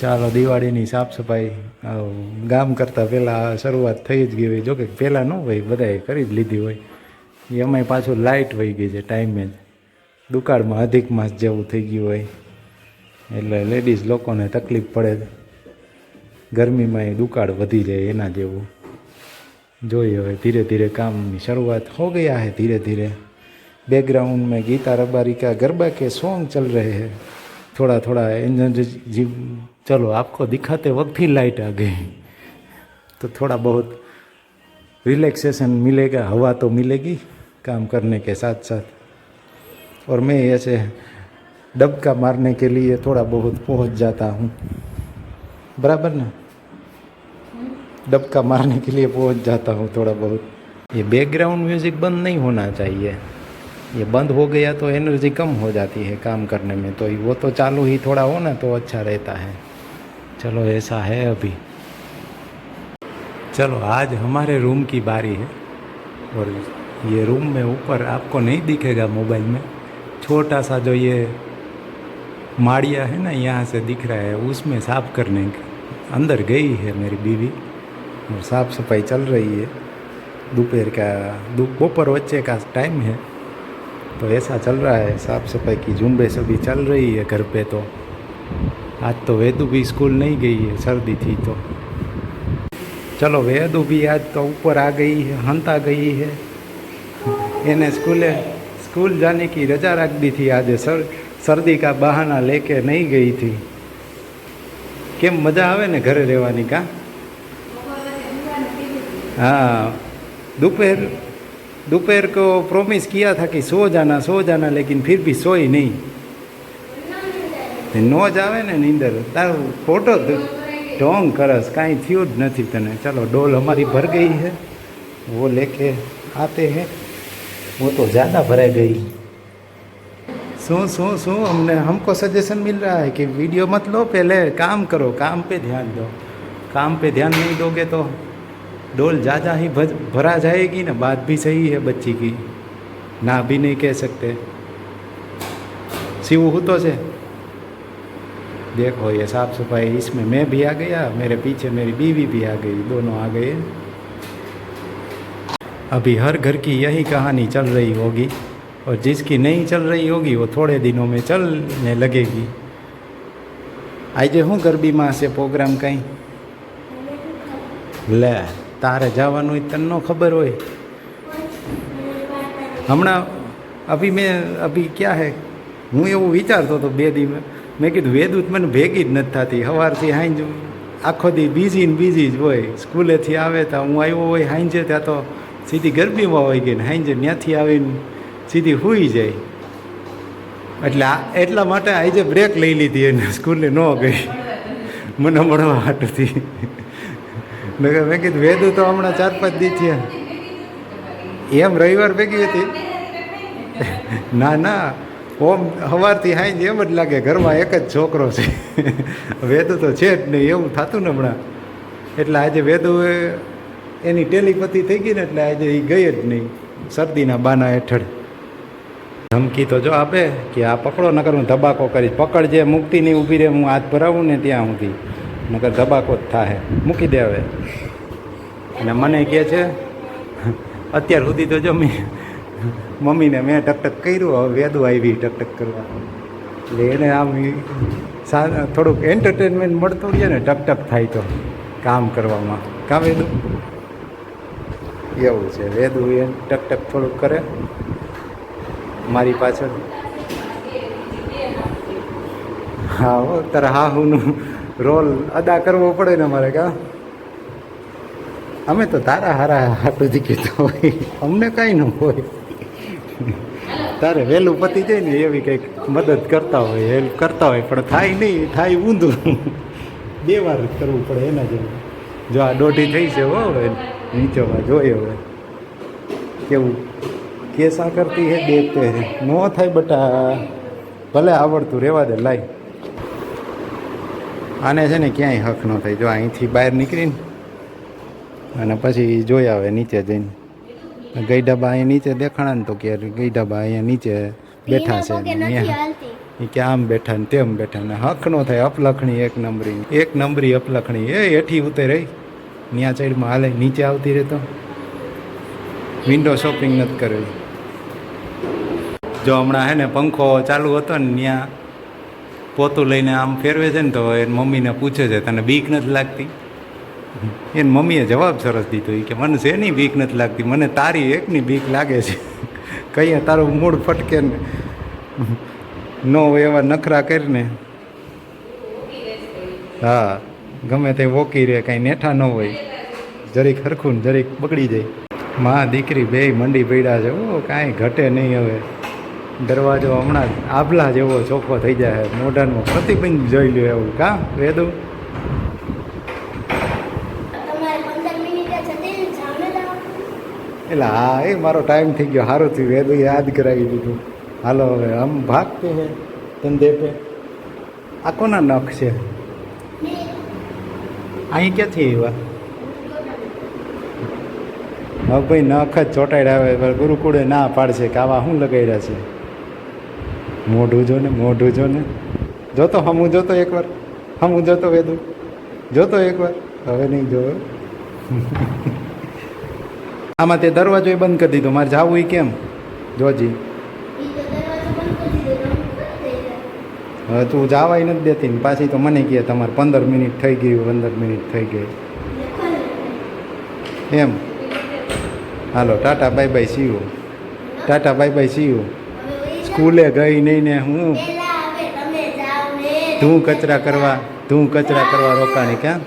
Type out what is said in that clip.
ચાલો, દિવાળીની સાફ સફાઈ ગામ કરતાં પહેલાં શરૂઆત થઈ જ ગઈ હોય. જોકે પહેલાં ન હોય, બધાએ કરી જ લીધી હોય. એમાંય પાછું લાઇટ વહી ગઈ છે ટાઈમે જ. દુકાળમાં અધિક માસ જેવું થઈ ગયું હોય. એટલે લેડીઝ લોકોને તકલીફ પડે ગરમીમાં એ દુકાળ વધી જાય એના જેવું. જોઈએ હવે, ધીરે ધીરે કામની શરૂઆત હો ગયા હે ધીરે ધીરે. બેકગ્રાઉન્ડમાં ગીતા રબારિકા ગરબા કે સોંગ ચલ રહે હે. થોડા થોડા એન્જન જીવ चलो, आपको दिखाते वक्त ही लाइट आ गई। तो थोड़ा बहुत रिलैक्सेशन मिलेगा, हवा तो मिलेगी काम करने के साथ साथ और मैं ऐसे डबका मारने के लिए थोड़ा बहुत पहुँच जाता हूँ। बराबर ना? डबका मारने के लिए पहुँच जाता हूँ थोड़ा बहुत। ये बैकग्राउंड म्यूज़िक बंद नहीं होना चाहिए। ये बंद हो गया तो एनर्जी कम हो जाती है काम करने में। तो वो तो चालू ही थोड़ा हो ना तो अच्छा रहता है। चलो, ऐसा है अभी। चलो, आज हमारे रूम की बारी है। और ये रूम में ऊपर आपको नहीं दिखेगा मोबाइल में। छोटा सा जो ये माड़िया है ना, यहाँ से दिख रहा है, उसमें साफ़ करने के। अंदर गई है मेरी बीवी, और साफ़ सफ़ाई चल रही है। दोपहर का दोपहर बच्चे का टाइम है। तो ऐसा चल रहा है साफ़ सफ़ाई की झुंबेश अभी चल रही है घर पे तो। आज तो वेदू भी स्कूल नहीं गई है सर्दी थी तो चलो वेदू भी आज तो ऊपर आ गई है हंता गई है इन्हें स्कूले स्कूल जाने की रजा रख दी थी आज सर सर्दी का बहाना लेके नहीं गई थी કેમ મજા આવે ને ઘરે રહેવાની કા हाँ दोपहर दोपहर को प्रॉमिस किया था कि सो जाना सो जाना लेकिन फिर भी सोई नहीं નો જ આવે ને નીંદર તારું ફોટો ઢોંગ કરસ કાંઈ થયું જ નથી તને ચલો ડોલ हमारी भर गई है वो लेके आते हैं वो तो ज़्यादा भरा गई શું શું શું हमने हमको सजेशन मिल रहा है कि वीडियो मत लो पहले काम करो काम पे ध्यान दो काम पे ध्यान नहीं दोगे तो डोल ज़्यादा ही भज भरा जाएगी ना बात भी सही है बच्ची की ना भी नहीं कह सकते शिव हो तो से देखो ये साफ सफाई इसमें मैं भी आ गया मेरे पीछे मेरी बीवी भी आ गई दोनों आ गए अभी हर घर की यही कहानी चल रही होगी और जिसकी नहीं चल रही होगी वो थोड़े दिनों में चलने लगेगी આજે શું ગરબીમાં હશે પ્રોગ્રામ કંઈ લે તારે જવાનું હોય તને ન ખબર હોય હમણાં અભી મેં અભી ક્યાં હે હું એવું વિચારતો હતો બે દી મેં કીધું વેદૂત મને ભેગી જ નથી થતી. સવારથી હાંજ આખો દી બીજી ને બીજી જ હોય. સ્કૂલેથી આવે તો હું આવ્યો હોય હાંજે, ત્યાં તો સીધી ગરબીમાં હોય ગઈ ને હાંજે ત્યાંથી આવીને સીધી સૂઈ જાય. એટલે આ, એટલા માટે આજે બ્રેક લઈ લીધી એને સ્કૂલે ન ગઈ. મને મળવા હાટથી. કીધું- મેં કીધું, વેદું તો હમણાં ચાર પાંચ દી થયા. એમ રવિવાર ભેગી હતી. ના ના. ઓમ સવારથી હાઈ એમ જ લાગે ઘરમાં એક જ છોકરો છે. વેદુ તો છે જ નહીં, એવું થતું ને હમણાં. એટલે આજે વેદુ એની ટેલિપથી થઈ ગઈ ને એટલે આજે એ ગઈ જ નહીં, શરદીના બાના હેઠળ. ધમકી તો જો આપે કે આ પકડો, નકર હું ધબાકો કરીશ. પકડ જે, મુક્તિ નહીં ઊભી રહે, હું હાથ ભરાવું ને ત્યાં સુધી. નકર ધબાકો જ થાય મૂકી દે હવે. અને મને કહે છે, અત્યાર સુધી તો જો મેં મમ્મીને મેં ટકટક કર્યું, હવે વેદો આવી ટકટક કરવા. એટલે એને આમ થોડુંક એન્ટરટેનમેન્ટ મળતું રહે ને, ટકટક થાય તો કામ કરવામાં. કામ વેદું? એવું છે. વેદું એ ટકટક થોડુંક કરે. મારી પાછળ. હા, હો, તારા હાહુનું રોલ અદા કરવો પડે ને અમારે, કા? અમે તો તારા હારા હાટુથી કીધું હોય. અમને કાંઈ ન હોય. તારે વહેલું પતી જાય ને એવી કંઈક મદદ કરતા હોય, હેલ્પ કરતા હોય, પણ થાય નહીં, થાય ઊંધું. બે વાર કરવું પડે એના જેવું. જો આ દોઢી થઈ છે હો, હવે નીચોમાં જોઈએ હવે. કેવું? કેસા કરતી હે દેખતે હે. ન થાય બટા, ભલે આવડતું રહેવા દે, લાય. આને છે ને ક્યાંય હક ન થાય. જો અહીંથી બહાર નીકળીને, અને પછી જોઈ આવે નીચે જઈને. ગઈડાબા અહીંયા નીચે દેખાણા ને તો કે ગઈડાબા અહીંયા નીચે બેઠા છે એ કે આમ બેઠા ને તેમ બેઠા ને હક નો થાય અપલખણી એક નંબરી. એક નંબરી અપલખણી. એ હેઠી ઉતરે રહી. ત્યાં સાઈડમાં હાલે નીચે આવતી રહે તો. વિન્ડો શોપિંગ નથી કરવી જો હમણાં હે ને પંખો ચાલુ હતો ને ત્યાં પોતું લઈને આમ ફેરવે છે ને તો એ મમ્મીને પૂછે છે તને બીક નથી લાગતી? એને મમ્મીએ જવાબ સરસ દીધો એ કે, મને શેની બીક નથી લાગતી? મને તારી એકની બીક લાગે છે. કહીએ, તારું મૂળ ફટકે ને. નો એવા નખરા કરીને. હા, ગમે તે વોકી રહે, કાંઈ નેઠા ન હોય. જરીક હરખું ને જરીક બગડી જાય. માં દીકરી બે મંડી પડ્યા છે. ઓ કાંઈ ઘટે નહીં હવે. દરવાજો હમણાં આભલા જેવો ચોખ્ખો થઈ જાય. મોઢાનું પ્રતિબિંબ જોઈ લ્યો એવું. કા, વેદું તમારે પંદર મિનિટે જતી ને ઝામેલા એટલે હા, એ મારો ટાઈમ થઈ ગયો સારું થયું. વેદું યાદ કરાવી દીધું. હાલો હવે, આમ ભાગતે હે, ધંધે પે. આ કોના નખ છે? અહીં ક્યાંથી એવા હવે ભાઈ નખ જ ચોટાડ્યા આવે ગુરુકુળે ના પાડશે કે આવા શું લગાડ્યા છે? મોઢું જો ને, મોઢું જો ને. જોતો હમું જોતો એકવાર, હમું જોતો વેદું. જોતો એકવાર. હવે નહીં જોયો. આમાં તે દરવાજો એ બંધ કરી દીધો. મારે જાવું ય કેમ? જોજી હવે તું જાવાય નથી દેતી ને પાછી તો મને કહે તમારે પંદર મિનિટ થઈ ગઈ પંદર મિનિટ થઈ ગઈ. એમ? Hello tata bye bye see you tata bye bye see you સ્કૂલે ગઈ નહીં ને હું? તું કચરા કરવા ધૂં કચરા કરવા રોકાણી ક્યાં?